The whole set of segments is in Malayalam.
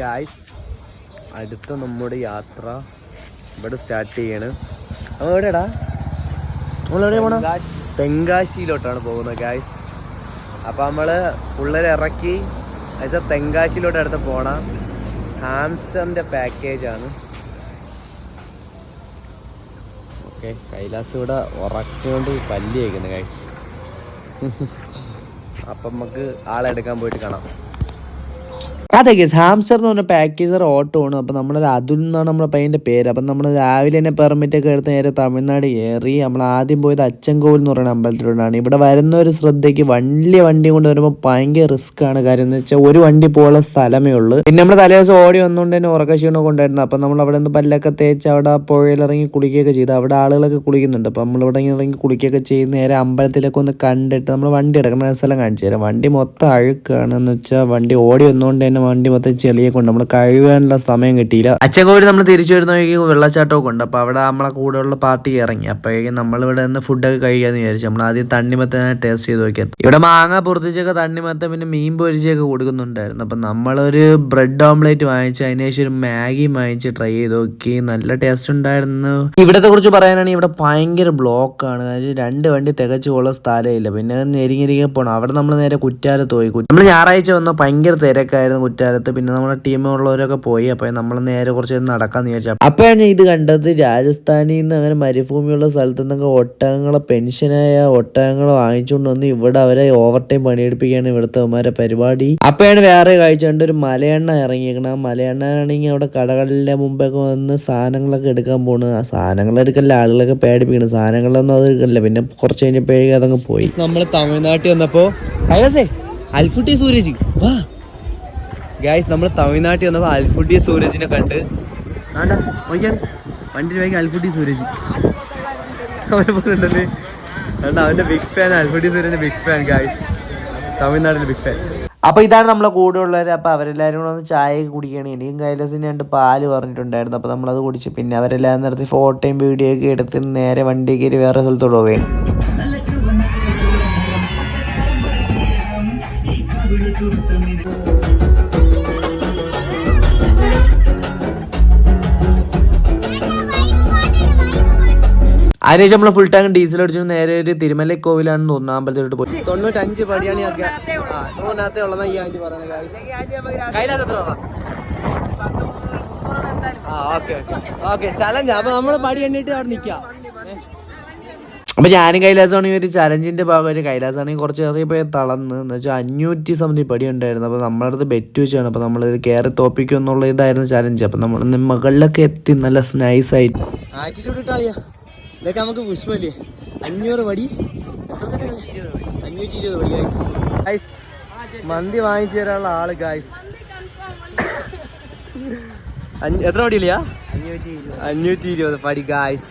ഗായ്സ് അടുത്ത നമ്മുടെ യാത്ര ഇവിടെ സ്റ്റാർട്ട് ചെയ്യാണ്. നമ്മൾ എവിടെടാ നമ്മളെവിടെ പോണ തെങ്കാശിയിലോട്ടാണ് പോകുന്നത് ഗായ്സ് അപ്പം നമ്മൾ പിള്ളേരെ ഇറക്കി. എന്നുവെച്ചാൽ തെങ്കാശിയിലോട്ട് അടുത്ത് പോണ. ഹാംസ്റ്ററിന്റെ പാക്കേജാണ് ഓക്കെ കൈലാസ് ഇവിടെ ഉറക്കിക്കൊണ്ട് പല്ലി വയ്ക്കുന്നത് ഗായ്സ് അപ്പം നമുക്ക് ആളെടുക്കാൻ പോയിട്ട് കാണാം. അതെ ഗസ് ഹാംസ്റ്റർ എന്ന് പറഞ്ഞ പാക്കേജർ ഓട്ടോ ആണ്. അപ്പം നമ്മൾ അതുൽ എന്നാണ് നമ്മുടെ പയ്യന്റെ പേര്. അപ്പം നമ്മൾ രാവിലെ തന്നെ പെർമിറ്റ് ഒക്കെ എടുത്ത് നേരെ തമിഴ്നാട് കയറി നമ്മൾ ആദ്യം പോയത് അച്ചൻകോവിൽ എന്ന് പറയുന്ന അമ്പലത്തിലൂടെയാണ് ഇവിടെ വരുന്ന ഒരു ശ്രദ്ധയ്ക്ക് വലിയ വണ്ടി കൊണ്ട് വരുമ്പോൾ ഭയങ്കര റിസ്ക് ആണ്. കാര്യം എന്ന് വെച്ചാൽ ഒരു വണ്ടി പോകാനുള്ള സ്ഥലമേ ഉള്ളൂ. പിന്നെ നമ്മൾ തലേദിവസം ഓടി വന്നുകൊണ്ട് തന്നെ ഉറക്കശീണം കൊണ്ടായിരുന്നു അപ്പം നമ്മൾ അവിടെ നിന്ന് പല്ലൊക്കെ തേച്ച് അവിടെ പുഴയിലിറങ്ങി കുളിക്കുകയൊക്കെ ചെയ്തു. അവിടെ ആളുകളൊക്കെ കുളിക്കുന്നുണ്ട്. അപ്പം നമ്മൾ ഇവിടെ ഇറങ്ങി കുളിക്കുകയൊക്കെ ചെയ്ത് നേരെ അമ്പലത്തിലൊക്കെ ഒന്ന് കണ്ടിട്ട് നമ്മൾ വണ്ടി എടുക്കുന്ന സ്ഥലം കാണിച്ചു തരാം. വണ്ടി മൊത്തം അഴുക്കാണ് എന്ന് വെച്ചാൽ വണ്ടി ഓടി വന്നുകൊണ്ട് തന്നെ വണ്ടി മൊത്തം ചെളിയെ കൊണ്ട് നമ്മൾ കഴുകാനുള്ള സമയം കിട്ടിയില്ല. അച്ചൻകോവിൽ നമ്മൾ തിരിച്ചു വരുന്നവയ്ക്ക് വെള്ളച്ചാട്ടമൊക്കെ ഉണ്ട്. അപ്പോൾ അവിടെ നമ്മളെ കൂടെയുള്ള പാർട്ടി ഇറങ്ങി. അപ്പോഴേക്കും നമ്മളിവിടെ നിന്ന് ഫുഡൊക്കെ കഴിക്കാമെന്ന് വിചാരിച്ചു നമ്മൾ ആദ്യം തണ്ണിമത്തൻ ടേസ്റ്റ് ചെയ്ത് നോക്കിയത്. ഇവിടെ മാങ്ങ പൊറത്തിച്ചൊക്കെ തണ്ണിമത്തൻ പിന്നെ മീൻ പൊരിച്ചൊക്കെ കൊടുക്കുന്നുണ്ടായിരുന്നു. അപ്പം നമ്മളൊരു ബ്രെഡ് ഓംലേറ്റ് വാങ്ങിച്ച് അതിന് ശേഷം ഒരു മാഗി വാങ്ങിച്ച് ട്രൈ ചെയ്ത് നോക്കി. നല്ല ടേസ്റ്റ് ഉണ്ടായിരുന്നു. ഇവിടത്തെ കുറിച്ച് പറയാനാണെങ്കിൽ ഇവിടെ ഭയങ്കര ബ്ലോക്കാണ്. അതായത് രണ്ട് വണ്ടി തികച്ചു തികച്ചുള്ള സ്ഥലമില്ല. പിന്നെ ഞെരിങ്ങെരികെ പോണം. അവിടെ നമ്മൾ നേരെ കുറ്റാലത്ത് പോയി. നമ്മൾ ഞായറാഴ്ച വന്ന ഭയങ്കര തിരക്കായിരുന്നു. കുറ്റാലത്ത്. പിന്നെ നമ്മുടെ ടീമുള്ളവരൊക്കെ പോയി. അപ്പോൾ നമ്മൾ നേരെ കുറച്ച് നടക്കാൻ നടക്കാന്ന് വിചാരിച്ചു. അപ്പോഴാണ് ഇത് കണ്ടത്. രാജസ്ഥാനിൽ നിന്ന് അങ്ങനെ മരുഭൂമിയുള്ള സ്ഥലത്ത് നിന്നൊക്കെ ഒട്ടകങ്ങളെ പെൻഷനായ ഒട്ടകങ്ങളെ വാങ്ങിച്ചുകൊണ്ട് വന്ന് ഇവിടെ അവരെ ഓവർ ടൈം പണിയെടുപ്പിക്കുകയാണ് ഇവിടുത്തെ അവന്മാരെ പരിപാടി. അപ്പോഴാണ് വേറെ കാഴ്ച കണ്ട് ഒരു മലയെണ്ണ ഇറങ്ങിയേക്കണം. ആ മലയെണ്ണാണെങ്കിൽ അവിടെ കടകളിലെ മുമ്പൊക്കെ വന്ന് സാധനങ്ങളൊക്കെ എടുക്കാൻ പോണ്. ആ സാധനങ്ങൾ എടുക്കല്ല ആളുകളൊക്കെ പേടിപ്പിക്കണം. സാധനങ്ങളൊന്നും അത് എടുക്കല്ല പിന്നെ കുറച്ച് കഴിഞ്ഞപ്പോഴേക്കും അതങ്ങ് പോയി. നമ്മൾ തമിഴ്നാട്ടിൽ വന്നപ്പോ കൈലാസേ അൽഫുട്ടി സൂരജ്. വാ. ഗായ്സ് നമ്മൾ തമിഴ്നാട്ടിൽ വന്നപ്പോൾ അൽഫുട്ടി സൂരജിനെ കണ്ട്. ആണ്ട നോക്കിയാൽ വണ്ടി വേഗം അൽഫുട്ടി സൂരജ്. അവനെ അവന്റെ ബിഗ് ഫാൻ അൽഫുട്ടി സൂരജിന്റെ ബിഗ് ഫാൻ ഗായ്സ് തമിഴ്നാട്ടിലെ ബിഗ് ഫാൻ അപ്പൊ ഇതാണ് നമ്മളെ കൂടെ ഉള്ളവർ അപ്പൊ അവരെല്ലാരും കൂടെ ഒന്ന് ചായ കുടിക്കണം. കുടിക്കുകയാണ് എനിക്കും കൈലാസിന് രണ്ട് പാൽ പറഞ്ഞിട്ടുണ്ടായിരുന്നു. അപ്പൊ നമ്മളത് കുടിച്ച് പിന്നെ അവരെല്ലാം നിർത്തി ഫോട്ടോയും വീഡിയോ ഒക്കെ എടുത്ത് നേരെ വണ്ടി കയറി വേറെ സ്ഥലത്തോട് പോവുകയാണ് അതിനുശേഷം നമ്മൾ ഫുൾ ടാങ്ക് ഡീസൽ അടിച്ചു നേരെ ഒരു തിരുമല കോവിലാണ് തോന്നുന്നു അമ്പലത്തിലോട്ട് പോയി. തൊണ്ണൂറ്റഞ്ച് പടിയാണ് ചലഞ്ച് അപ്പൊ നമ്മൾ പടി എണ്ണിട്ട് അവിടെ നിക്കാം. അപ്പൊ ഞാനും കൈലാസമാണെങ്കിൽ ഒരു ചലഞ്ചിന്റെ ഭാഗമായി കൈലാസമാണെങ്കിൽ കുറച്ച് ഏറിയപ്പോയി തളന്ന് എന്ന് വെച്ചാൽ അഞ്ഞൂറ്റി സംതിങ് പടി ഉണ്ടായിരുന്നു. അപ്പൊ നമ്മുടെ അടുത്ത് ബെറ്റ് വെച്ചാണ്. അപ്പൊ നമ്മൾ കയറി തോപ്പിക്കും എന്നുള്ള ഇതായിരുന്നു ചലഞ്ച് അപ്പൊ നമ്മൾ മകളിലൊക്കെ എത്തി നല്ല സ്നൈസ് ആയിട്ട് ആറ്റിറ്റ്യൂഡ് ഇട്ടാളിയാ. ഇതൊക്കെ നമുക്ക് പുഷ്പല്ലേ അഞ്ഞൂറ് പടി. എത്ര സെക്കൻഡ് അഞ്ഞൂറ്റി ഇരുപത് പടി ഗൈസ് മന്തി വാങ്ങിച്ചു തരാനുള്ള ആൾ ഗൈസ് എത്ര പടിയില്ല അഞ്ഞൂറ്റി ഇരുപത് പടി ഗായ്സ്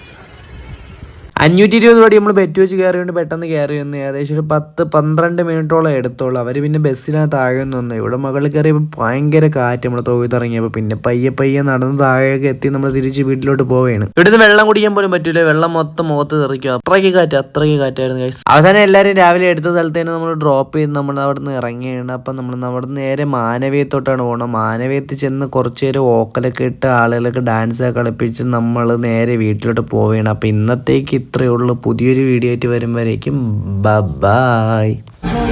അഞ്ഞൂറ്റി ഇരുപത് പടി നമ്മൾ ബെറ്റ് വെച്ച് കയറിയുണ്ട് പെട്ടെന്ന് കയറി വന്നു ഏകദേശം ഒരു പത്ത് പന്ത്രണ്ട് മിനിറ്റോളം എടുത്തോളൂ. അവർ പിന്നെ ബസ്സിനാണ് താഴെ നിന്ന്. ഇവിടെ മകളിൽ കയറിയപ്പോൾ ഭയങ്കര കാറ്റ് നമ്മൾ തൊഴുതിറങ്ങിയപ്പോൾ പിന്നെ പയ്യെ പയ്യെ നടന്ന് താഴെയൊക്കെ എത്തി നമ്മൾ തിരിച്ച് വീട്ടിലോട്ട് പോവുകയാണ് ഇവിടുന്ന് വെള്ളം കുടിക്കാൻ പോലും പറ്റില്ല വെള്ളം മൊത്തം മുഖത്ത് തെറിക്കും. അത്രയ്ക്ക് കാറ്റ് അത്രയ്ക്ക് കാറ്റായിരുന്നു. അവസാനം എല്ലാവരും രാവിലെ എടുത്ത സ്ഥലത്ത് തന്നെ നമ്മൾ ഡ്രോപ്പ് ചെയ്ത് നമ്മൾ അവിടെ നിന്ന് ഇറങ്ങിയാണ്. അപ്പം നമ്മൾ അവിടെ നേരെ മാനവീയത്തോട്ടാണ് പോകണം മാനവീയത്തിൽ ചെന്ന് കുറച്ച് നേരം ഓക്കലൊക്കെ ഇട്ട് ആളുകളൊക്കെ ഡാൻസ് കളിപ്പിച്ച് നമ്മൾ നേരെ വീട്ടിലോട്ട് പോവുകയാണ് അപ്പം ഇന്നത്തേക്ക് ഇത്രയേ ഉള്ളൂ. പുതിയൊരു വീഡിയോ ആയിട്ട് വരുമ്പോഴേക്കും ബൈ Thank